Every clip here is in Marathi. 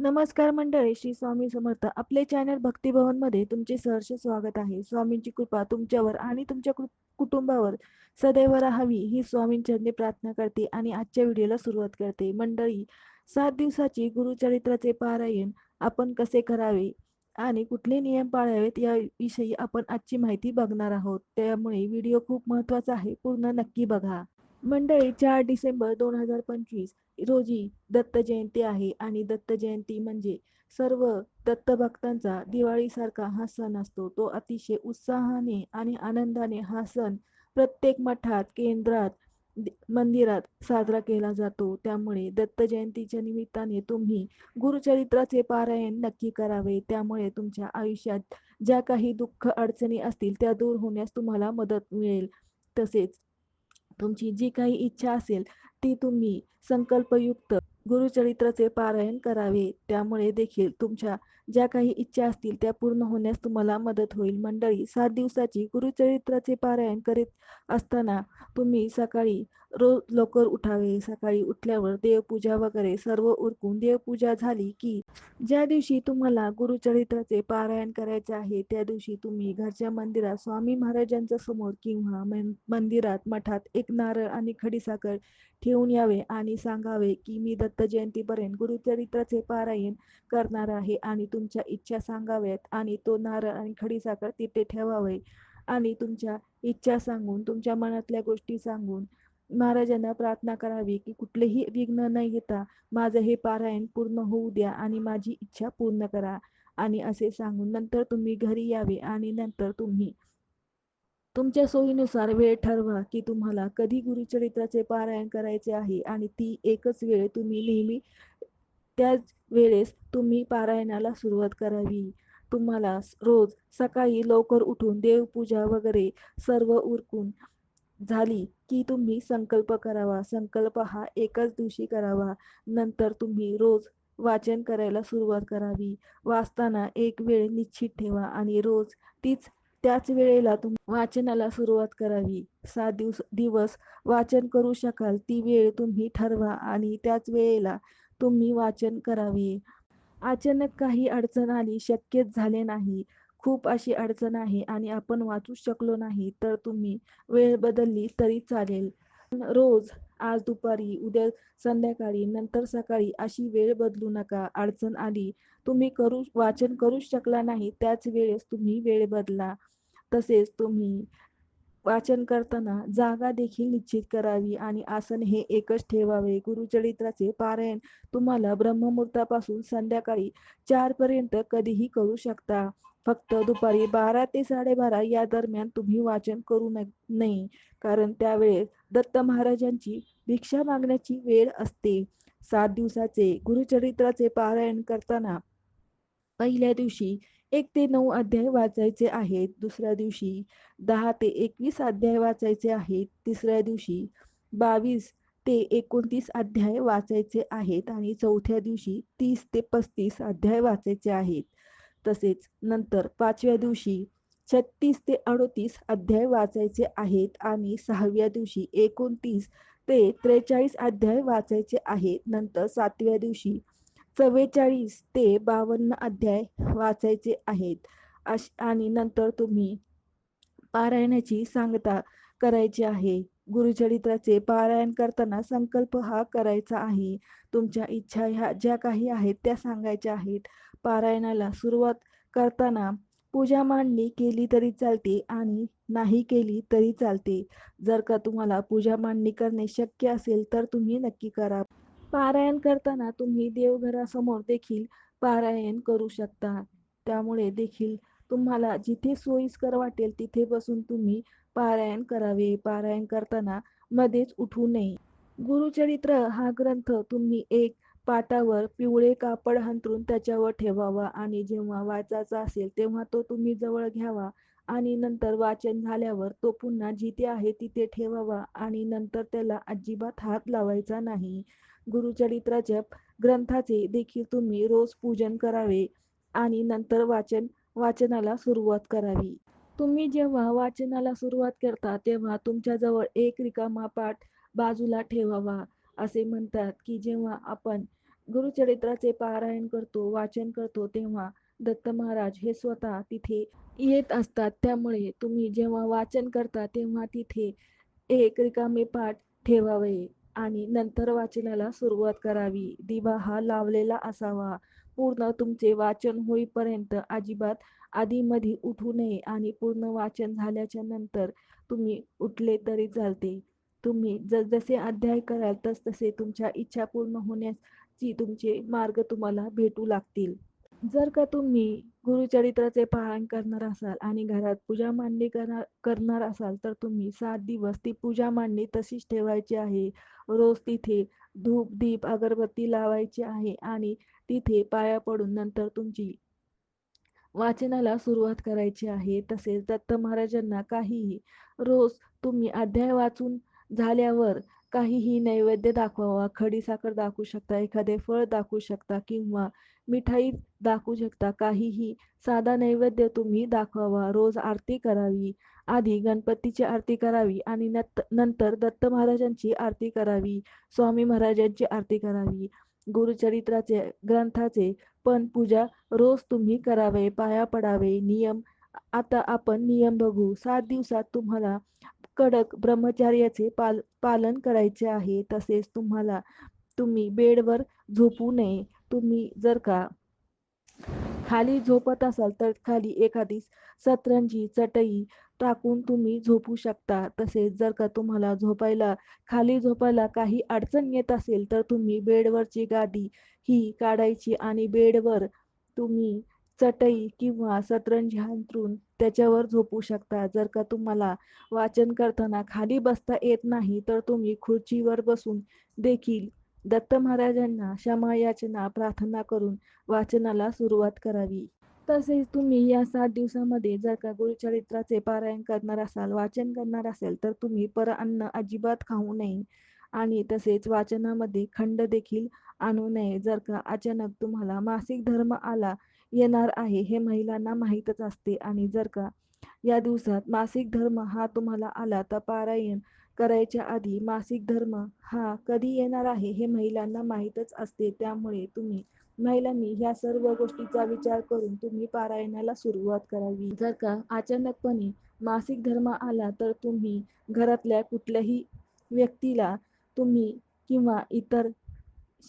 नमस्कार मंडळी श्री स्वामी समर्थ. आपले चॅनल भक्तिभवनमध्ये तुमचे सहर्ष स्वागत आहे. स्वामींची कृपा तुमच्यावर आणि तुमच्या कु- कुटुंबावर सदैव राहावी ही स्वामींचरणी प्रार्थना करते आणि आजच्या व्हिडिओला सुरुवात करते. मंडळी सात दिवसाची गुरुचरित्राचे पारायण आपण कसे करावे आणि कुठले नियम पाळावेत याविषयी आपण आजची माहिती बघणार आहोत. त्यामुळे व्हिडिओ खूप महत्त्वाचा आहे. पूर्ण नक्की बघा. मंडळी चार डिसेंबर दोन हजार पंचवीस रोजी दत्त जयंती आहे आणि दत्त जयंती म्हणजे सर्व दत्त भक्तांचा दिवाळीसारखा हा सण असतो. तो अतिशय उत्साहाने आणि आनंदाने हा सण प्रत्येक मठात केंद्रात मंदिरात साजरा केला जातो. त्यामुळे दत्त जयंतीच्या निमित्ताने तुम्ही गुरुचरित्राचे पारायण नक्की करावे. त्यामुळे तुमच्या आयुष्यात ज्या काही दुःख अडचणी असतील त्या दूर होण्यास तुम्हाला मदत मिळेल. तसेच तुमची जी काही इच्छा असेल ती तुम्ही संकल्पयुक्त गुरुचरित्राचे पारायण करावे. त्यामुळे देखील तुमच्या ज्या काही इच्छा असतील त्या पूर्ण होण्यास तुम्हाला मदत होईल. मंडळी सात दिवसाची गुरुचरित्राचे पारायण करीत असताना तुम्ही सकाळी रोज लवकर उठावे. सकाळी उठल्यावर देवपूजा वगैरे सर्व उरकून देवपूजा झाली की ज्या दिवशी तुम्हाला गुरुचरित्राचे पारायण करायचे आहे त्या दिवशी तुम्ही घरच्या मंदिरात स्वामी महाराजांच्या समोर किंवा मन- मंदिरात मठात एक नारळ आणि खडीसाखर ठेवून यावे आणि सांगावे की मी दत्त जयंतीपर्यंत गुरुचरित्राचे पारायण करणार आहे आणि तुमच्या इच्छा सांगाव्यात आणि तो नारळ आणि खडीसाखर तिथे ठेवावे आणि तुमच्या इच्छा सांगून तुमच्या मनातल्या गोष्टी सांगून महाराजांना प्रार्थना करावी की कुठलेही विघ्न न येता माझं हे पारायण पूर्ण होऊ द्या आणि माझी इच्छा पूर्ण करा. आणि असे सांगून नंतर तुम्ही घरी यावे आणि नंतर तुम्ही तुमच्या सोयीनुसार वेळ ठरवा की तुम्हाला कधी गुरुचरित्राचे पारायण करायचे आहे आणि ती एकच वेळ तुम्ही नेहमी त्याच वेळेस तुम्ही पारायणाला सुरुवात करावी. तुम्हाला रोज सकाळी लवकर उठून देवपूजा वगैरे सर्व उरकून झाली की तुम्ही संकल्प करावा. संकल्प हा एकाच दिवशी करावा. नंतर तुम्ही रोज वाचन करायला सुरुवात करावी. वाचताना एक वेळ निश्चित ठेवा आणि रोज तीच त्याच वेळेला तुम्ही वाचनाला सुरुवात करावी. सात दिवस दिवस वाचन करू शकाल ती वेळ तुम्ही ठरवा आणि त्याच वेळेला तुम्ही वाचन करावे. अचानक काही अडचण आली शक्यच झाले नाही. खूप अशी अडचण आहे आणि आपण वाचू शकलो नाही तर तुम्ही वेळ बदलली तरी चालेल. रोज आज दुपारी उद्या संध्याकाळी नंतर सकाळी अशी वेळ बदलू नका. अडचण आली. तुम्ही करू वाचन करूच शकला नाही. त्याच वेळेस तुम्ही वेळ बदला. तसेच तुम्ही वाचन करताना जागा देखील निश्चित करावी आणि आसन हे एकच ठेवावे. गुरुचरित्राचे पारायण तुम्हाला ब्रह्ममुहूर्तापासून संध्याकाळी चार पर्यंत कधीही करू शकता. फक्त दुपारी बारा ते साडेबारा या दरम्यान तुम्ही वाचन करू नये. कारण त्यावेळेस दत्त महाराजांची भिक्षा मागण्याची वेळ असते. सात दिवसाचे गुरुचरित्राचे पारायण करताना पहिल्या दिवशी एक ते नऊ अध्याय वाचायचे आहेत. दुसऱ्या दिवशी दहा ते एकवीस अध्याय वाचायचे आहेत. तिसऱ्या दिवशी बावीस ते एकोणतीस अध्याय वाचायचे आहेत आणि चौथ्या दिवशी तीस ते पस्तीस अध्याय वाचायचे आहेत. तसेच नंतर पाचव्या दिवशी छत्तीस ते अडोतीस अध्याय वाचायचे आहेत आणि सहाव्या दिवशी एकोणतीस ते त्रेचाळीस अध्याय वाचायचे आहेत. नंतर सातव्या दिवशी चव्वेचाळीस ते बावन्न अध्याय वाचायचे आहेत. आणि नंतर तुम्ही पारायणाची सांगता करायची आहे. गुरुचरित्राचे पारायण करताना संकल्प हा करायचा आहे. तुमच्या इच्छा ह्या ज्या काही आहेत त्या सांगायच्या आहेत. पारायणाला सुरुवात करताना पूजा मांडणी केली तरी चालते आणि नाही केली तरी चालते. जर का तुम्हाला पूजा मांडणी करणे शक्य असेल तर तुम्ही नक्की करा. पारायण करताना तुम्ही देवघरासमोर देखील पारायण करू शकता. त्यामुळे देखील तुम्हाला जिथे सोयीस्कर वाटेल तिथे बसून तुम्ही पारायण करावे. पारायण करताना मध्येच उठू नये. गुरुचरित्र हा ग्रंथ तुम्ही एक पाटावर पिवळे कापड हंतरून त्याच्यावर ठेवावा आणि जेव्हा वाचायचा असेल तेव्हा तो तुम्ही जवळ घ्यावा आणि नंतर वाचन झाल्यावर तो पुन्हा जिथे आहे तिथे ठेवावा आणि नंतर त्याला अजिबात हात लावायचा नाही. गुरुचरित्राच्या ग्रंथाचे देखील तुम्ही रोज पूजन करावे आणि नंतर वाचन वाचनाला सुरुवात करावी. तुम्ही जेव्हा वाचनाला सुरुवात करता तेव्हा तुमच्याजवळ एक रिकामा पाठ बाजूला ठेवावा. असे म्हणतात की जेव्हा आपण गुरुचरित्राचे पारायण करतो वाचन करतो तेव्हा दत्त महाराज हे स्वतः तिथे येत असतात. त्यामुळे तुम्ही जेव्हा वाचन करता तेव्हा तिथे एक रिकामे पाठ ठेवावे. आणि नंतर वाचनाला सुरुवात करावी. दिवा हा लावलेला असावा. पूर्ण तुमचे वाचन होईपर्यंत अजिबात आधीमधी उठू नये आणि पूर्ण वाचन झाल्याच्यानंतर तुम्ही उठले तरी चालते. तुम्ही जसजसे अध्याय कराल तसतसे तुमच्या इच्छा पूर्ण होण्याची तुमचे मार्ग तुम्हाला भेटू लागतील. जर का तुम्ही गुरुचरित्राचे पालन करणार असाल आणि घरात पूजा मांडणी करणार करणार असाल तर तुम्ही सात दिवस ती पूजा मांडणी तशीच ठेवायची आहे. रोज तिथे धूप दीप अगरबत्ती लावायची आहे आणि तिथे पाया पडून नंतर तुमची वाचनाला सुरुवात करायची आहे. तसेच दत्त महाराजांना काहीही रोज तुम्ही अध्याय वाचून झाल्यावर काहीही नैवेद्य दाखवावा. खडी साखर दाखवू शकता एखादे फळ दाखवू शकता किंवा मिठाई दाखवू शकता. काहीही साधा नैवेद्य तुम्ही दाखवावा. रोज आरती करावी. आधी गणपतीची आरती करावी आणि नत नंतर दत्त महाराजांची आरती करावी. स्वामी महाराजांची आरती करावी. गुरुचरित्राचे ग्रंथाचे पण पूजा रोज तुम्ही करावे. पाया पडावे. नियम आता आपण नियम बघू. सात दिवसात तुम्हाला कडक ब्रह्मचार्याचे पाल पालन करायचे आहे तसेच तुम्हाला तुम्ही बेडवर झोपू नये. तुम्ही जर का खाली झोपत असाल तर खाली एखादी सतरंजी चटई टाकून तुम्ही झोपू शकता. तसेच जर का तुम्हाला झोपायला खाली झोपायला काही अडचण येत असेल तर तुम्ही बेडवरची गादी ही काढायची आणि बेडवर तुम्ही चटई किंवा सतरंज अंथरून त्याच्यावर झोपू शकता. जर का तुम्हाला वाचन करताना खाली बसता येत नाही तर तुम्ही खुर्चीवर बसून देखील दत्त महाराजांना क्षमा याचना प्रार्थना करून वाचनाला सुरुवात करावी. तसेच तुम्ही या सात दिवसामध्ये जर का गुरुचरित्राचे पारायण करणार असाल वाचन करणार असेल तर तुम्ही पर अन्न अजिबात खाऊ नये आणि तसेच वाचनामध्ये खंड देखील आणू नये. जर का अचानक तुम्हाला मासिक धर्म आला येणार आहे हे महिलांना माहीतच असते. आणि जर का या दिवसात मासिक धर्म हा तुम्हाला आला तर पारायण करायच्या आधी मासिक धर्म हा कधी येणार आहे हे महिलांना माहीतच असते. त्यामुळे तुम्ही महिलांनी ह्या सर्व गोष्टीचा विचार करून तुम्ही पारायणाला सुरुवात करावी. जर का अचानकपणे मासिक धर्म आला तर तुम्ही घरातल्या कुठल्याही व्यक्तीला तुम्ही किंवा इतर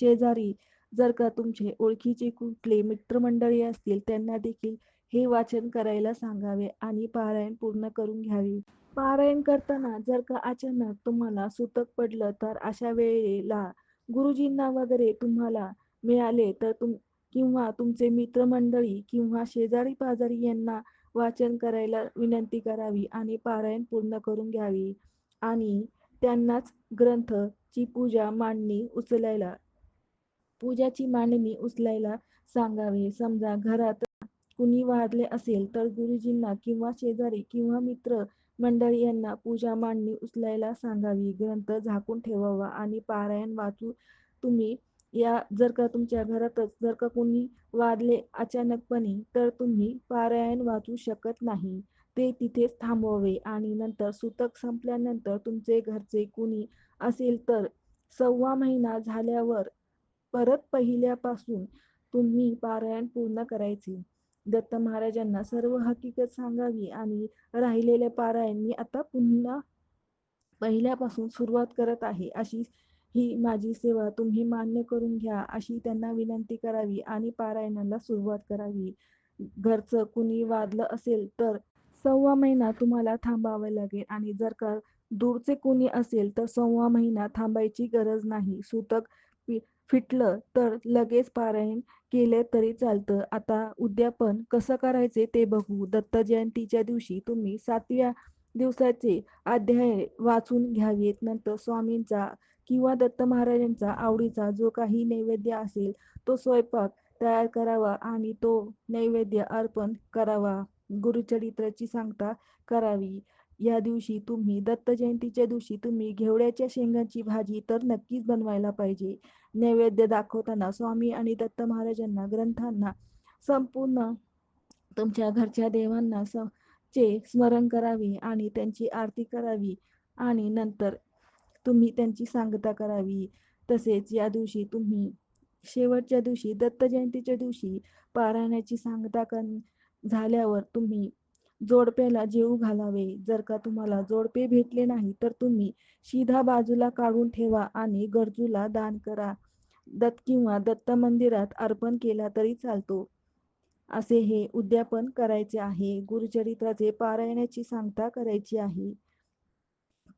शेजारी जर का तुमचे ओळखीचे कुठले मित्रमंडळी असतील त्यांना देखील हे वाचन करायला सांगावे आणि पारायण पूर्ण करून घ्यावे. पारायण करताना जर का अचानक तुम्हाला सुतक पडलं तर अशा वेळेला गुरुजींना वगैरे तुम्हाला मिळाले तर तुम किंवा तुमचे मित्रमंडळी किंवा शेजारी पाजारी यांना वाचन करायला विनंती करावी आणि पारायण पूर्ण करून घ्यावी. आणि त्यांनाच ग्रंथची पूजा मांडणी उचलायला पूजाची मांडणी उचलायला सांगावे. समजा घरात कुणी वाढले असेल तर गुरुजींना किंवा शेजारी किंवा मित्र मंडळी यांना पूजा मांडणी उचलायला सांगावी. ग्रंथ झाकून ठेवावा आणि पारायण वाचू तुम्ही. या जर का तुमच्या घरातच जर का कोणी वादले अचानकपणे तर तुम्ही पारायण वाचू शकत नाही. ते तिथेच थांबवावे आणि नंतर सुतक संपल्यानंतर तुमचे घरचे कुणी असेल तर सव्वा महिना झाल्यावर परत पहिल्यापासून तुम्ही पारायण पूर्ण करायचे. दत्त महाराजांना सर्व हकीकत सांगावी आणि राहिलेले पारायण मी आता पुन्हा पहिल्यापासून सुरुवात करत आहे. अशी ही माझी सेवा तुम्ही मान्य करून घ्या अशी त्यांना विनंती करावी आणि पारायणाला सुरुवात करावी. घरचं कुणी वादलं असेल तर सव्वा महिना तुम्हाला थांबावं लागेल आणि जर का दूरचे कुणी असेल तर सव्वा महिना थांबायची गरज नाही. सुतक फिटलं तर लगेच पारायण केले तरी चालतं. आता उद्यापन कसं करायचे ते बघू. दत्त जयंतीच्या दिवशी तुम्ही सातव्या दिवसाचे अध्याय वाचून घ्यावेत. नंतर स्वामींचा किंवा दत्त महाराजांचा आवडीचा जो काही नैवेद्य असेल तो स्वयंपाक तयार करावा आणि तो नैवेद्य अर्पण करावा. गुरुचरित्राची सांगता करावी. या दिवशी तुम्ही दत्त जयंतीच्या दिवशी तुम्ही घेवड्याच्या शेंगांची भाजी तर नक्कीच बनवायला पाहिजे. नैवेद्य दाखवताना स्वामी आणि दत्त महाराजांना ग्रंथांना संपूर्ण तुमच्या घरच्या देवांना स चे स्मरण करावे आणि त्यांची आरती करावी आणि नंतर तुम्ही त्यांची सांगता करावी. तसेच या दिवशी तुम्ही शेवटच्या दिवशी दत्त जयंतीच्या दिवशी पारायणाची सांगता कर झाल्यावर तुम्ही जोडप्याला जेऊ घालावे. जर का तुम्हाला जोडपे भेटले नाही तर तुम्ही शिधा बाजूला काढून ठेवा आणि गरजूला दान करा. दत्त किंवा दत्त मंदिरात अर्पण केला तरी चालतो. असे हे उद्यापन करायचे आहे. गुरुचरित्राचे पारायणाची सांगता करायची आहे.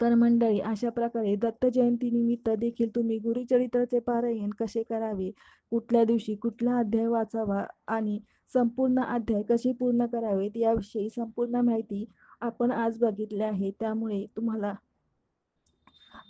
तर मंडळी अशा प्रकारे दत्त जयंती निमित्त देखील तुम्ही गुरुचरित्राचे पारायण कसे करावे? कुठल्या दिवशी कुठला अध्याय वाचावा? आणि संपूर्ण अध्याय कसे पूर्ण करावेत याविषयी संपूर्ण माहिती आपण आज बघितली आहे. त्यामुळे तुम्हाला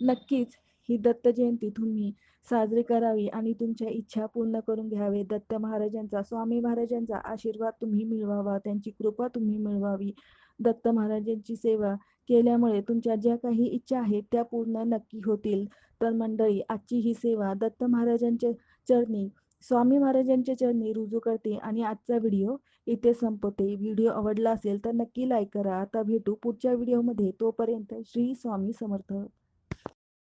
नक्कीच ही दत्त जयंती तुम्ही साजरी करावी आणि तुमच्या इच्छा पूर्ण करून घ्यावे. दत्त महाराजांचा स्वामी महाराजांचा आशीर्वाद तुम्ही मिळवावा त्यांची कृपा तुम्ही मिळवावी. दत्त महाराजांची सेवा केल्यामुळे तुमच्या ज्या काही इच्छा आहेत त्या पूर्ण नक्की होतील. तर मंडळी आजची ही सेवा दत्त महाराजांच्या चरणी स्वामी महाराजांच्या चरणी रुजू करते आणि आजचा व्हिडिओ इथे संपवते. व्हिडिओ आवडला असेल तर नक्की लाईक करा. आता भेटू पुढच्या व्हिडिओमध्ये. तोपर्यंत श्री स्वामी समर्थ.